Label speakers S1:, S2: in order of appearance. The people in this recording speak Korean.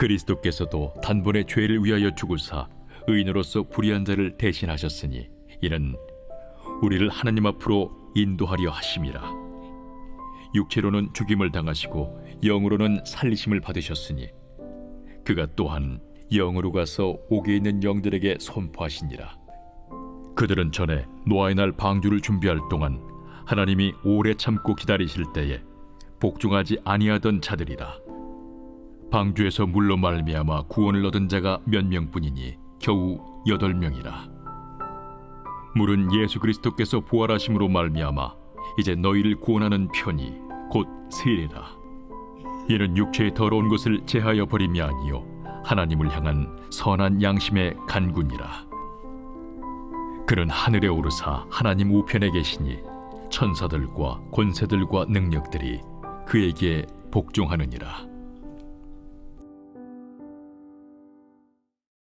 S1: 그리스도께서도 단번에 죄를 위하여 죽으사 의인으로서 불의한 자를 대신하셨으니 이는 우리를 하나님 앞으로 인도하려 하심이라. 육체로는 죽임을 당하시고 영으로는 살리심을 받으셨으니 그가 또한 영으로 가서 옥에 있는 영들에게 선포하시니라. 그들은 전에 노아의 날 방주를 준비할 동안 하나님이 오래 참고 기다리실 때에 복종하지 아니하던 자들이라 방주에서 물로 말미암아 구원을 얻은 자가 몇 명뿐이니 겨우 여덟 명이라. 물은 예수 그리스도께서 부활하심으로 말미암아 이제 너희를 구원하는 편이 곧 세례라. 이는 육체의 더러운 것을 제하여 버림이 아니요 하나님을 향한 선한 양심의 간군이라. 그는 하늘에 오르사 하나님 우편에 계시니 천사들과 권세들과 능력들이 그에게 복종하느니라